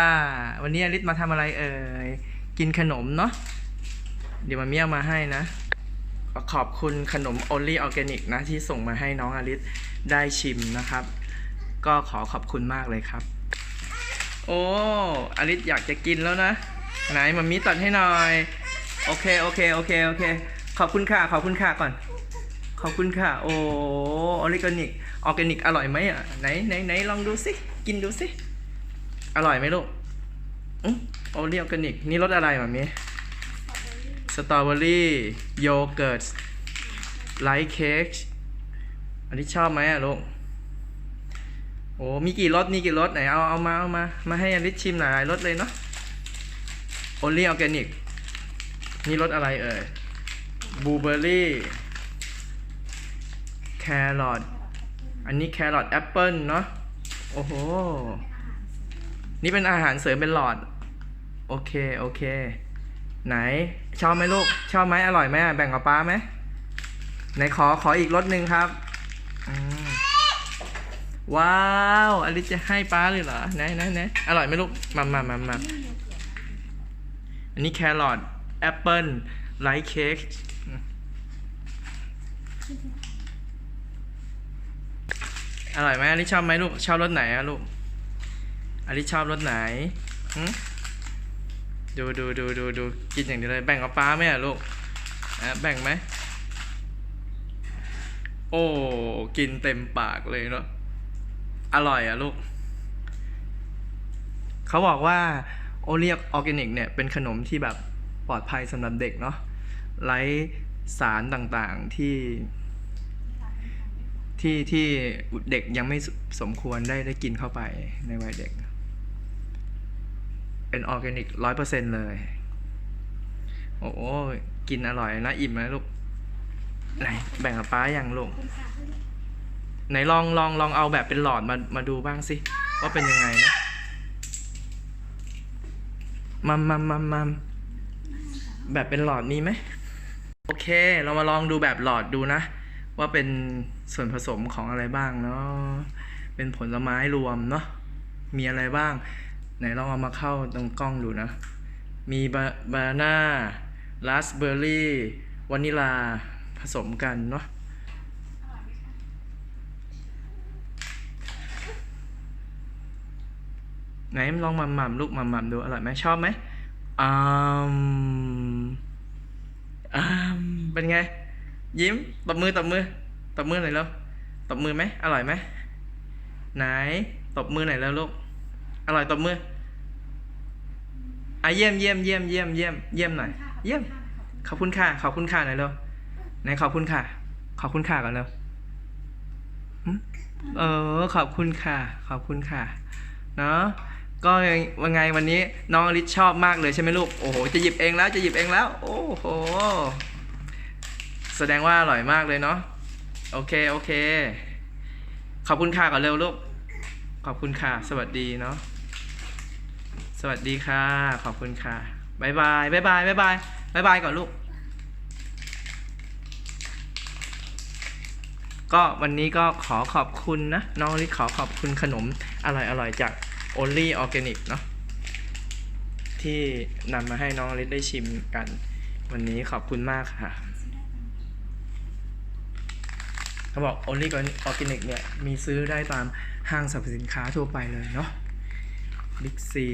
่าวันนี้อลิศมาทำอะไรเอ่ย กินขนมเนาะ เดี๋ยวมาเมียเอามาให้นะ ขอบคุณขนม Only Organic นะ ที่ส่งมาให้น้องอลิศได้ชิมนะครับ ก็ขอขอบคุณมากเลยครับ โอ้อลิศอยากจะกินแล้วนะ ไหนมามีตัดให้หน่อย โอเค โอเค โอเค โอเค ขอบคุณค่ะ ขอบคุณค่ะก่อน ขอบคุณค่ะ โอ้ออริกนิกออร์แกนิกอร่อยไหมอะ ไหนไหนไหนลองดูสิ กินดูสิ อร่อยไหมลูกอือออริออร์แกนิก นี่รสอะไรแบบนี้สตรอเบอรี่โยเกิร์ตไลท์เค้กอันนี้ชอบไหมอะลูก โอ้มีกี่รสมีกี่รสไหนเอาเอามาเอามา มาให้อลิชชิมหลายรสเลยเนาะโอลีออร์แกนิก นี่รสอะไรเอ่ยบลูเบอร์รี่แครอทอันนี้แครอทแอปเปิลเนาะโอ้โห นี่เป็นอาหารเสริมเป็นหลอด โอเค โอเค ไหน ชอบไหมลูก ชอบไหมอร่อยไหมแบ่งกับป้าไหมไหนขอขออีกรสหนึ่งครับว้าวอลิจะให้ป้าเลยเหรอไหนไหนไหนอร่อยไหมลูกมามามามาอันนี้แครอทแอปเปิลไลท์เค้กอร่อยไหมอลิซชอบไหมลูก ชอบรสไหนอะลูก อลิซชอบรสไหนดูดูดูดูดูกินอย่างเดียวเลยแบ่งกับป้าไหมลูกอะแบ่งไหม โอ้ กินเต็มปากเลยเนาะอร่อยอะลูก เขาบอกว่าโอเลียออร์แกนิกเนี่ย เป็นขนมที่แบบปลอดภัยสำหรับเด็กเนาะไร้สารต่างๆที่ที่ที่เด็กยังไม่สมควรได้ได้กินเข้าไปในวัยเด็ก เป็นออร์แกนิกร้อยเปอร์เซ็นเลย โอ้โหกินอร่อยนะอิ่มนะลูก ไหน แบ่งกับป้าอย่างลูก ไหนลองลองลองเอาแบบเป็นหลอดมามาดูบ้างสิ ว่าเป็นยังไงนะ มัมมัมมัมมัมแบบเป็นหลอดมีไหม โอเค เรามาลองดูแบบหลอดดูนะ ว่าเป็นส่วนผสมของอะไรบ้างเนาะเป็นผลไม้รวมเนาะมีอะไรบ้าง ไหนลองเอามาเข้าตรงกล้องดูนะ มีบาบานาน่าราสเบอร์รี่วานิลาผสมกันเนาะไหนลองหม่ำๆลูกหม่ำๆดูอร่อยไหมชอบไหมอืมอืมเป็นไง ยิ้มตบมือตบมือตบมือหน่อยแล้วตบมือไหมอร่อยไหมไหนตบมือหน่อยแล้วลูก อร่อยตบมืออะเยี่ยมเยี่ยมเยี่ยมเยี่ยมเยี่ยมเยี่ยมหน่อยเยี่ยม ขอบคุณค่ะ ขอบคุณค่ะหน่อยเร็วไหนขอบคุณค่ะ ขอบคุณค่ะก่อนเร็วหึเออ ขอบคุณค่ะ ขอบคุณค่ะ เนาะก็วันไงวันนี้น้องอลิศชอบมากเลยใช่ไหมลูก โอ้โห จะหยิบเองแล้วจะหยิบเองแล้ว โอ้โห แสดงว่าอร่อยมากเลยเนาะ โอเค โอเค ขอบคุณค่ะก่อนเร็วลูก ขอบคุณค่ะ สวัสดีเนาะ วัสดีค่ะ ขอบคุณค่ะบายบายบายบายบายบายบายบายก่อนลูก ก็วันนี้ก็ขอขอบคุณนะ น้องลิขอขอบคุณขนมอร่อยอร่อยจาก Only Organic เนาะที่นำมาให้น้องลิได้ชิมกัน วันนี้ขอบคุณมากค่ะเขาบอก Only Organic เนี่ย มีซื้อได้ตามห้างสรรพสินค้าทั่วไปเลยเนาะบิ๊กซี